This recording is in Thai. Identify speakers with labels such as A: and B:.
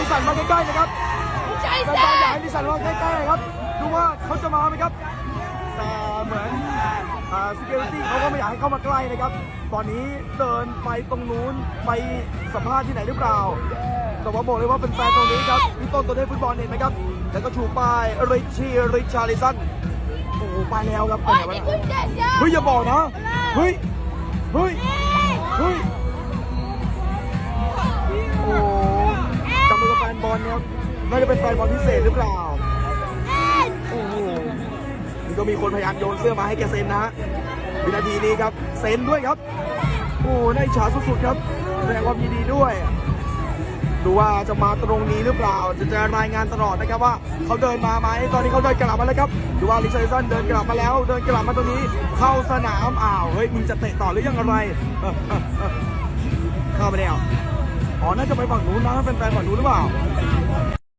A: ลิสันมาใกล้ๆนะครับ
B: ใช่
A: แฟ
B: แซ่
A: นๆอยากให้ลิสันมาใกล้ๆครับ ดูว่าเขาจะมาไหมครับ แต่เหมือนอ่า security เขาก็ไม่อยากให้เข้ามาใกล้นะครับ ตอนนี้เดินไปตรงนู้นไปสัมภาษณ์ที่ไหนหรือเปล่า แต่ว่าบอกเลยว่าเป็นแฟนตรงนี้ครับพี่ต้นตัวเลขฟุตบอลเห็นไหมครับ แล้วก็ชูป้ายริชชี่ริชาริสันโอ้โหไปแล้วครับไป
B: โอ้ย
A: ไหนวะ
B: นี่คุณเด็ดจ้ะ
A: เฮ้ยอย่าบอกนะ เฮ้ย เฮ้ย นะครับน่าจะเป็นแฟนบอลพิเศษหรือเปล่าโอ้โหนี่ก็มีคนพยายามโยนเสื้อมาให้แกเซ็นนะฮะวินาทีนี้ครับเซ็นด้วยครับโอ้น่าอิจฉาสุดๆครับแสดงความยินดีด้วยดูว่าจะมาตรงนี้หรือเปล่า จะจะรายงานตลอดนะครับว่าเขาเดินมาไหมตอนนี้เขาเดินกลับมาแล้วครับดูว่าลิซาริสันเดินกลับมาแล้ว เดินกลับมาตรงนี้ เข้าสนามอ้าวเฮ้ยมึงจะเตะต่อหรือยังอะไรเข้าไปแล้ว อ๋อ น่าจะไปฝั่งนู้นนะเป็นแฟนฝั่งนู้นหรือเปล่า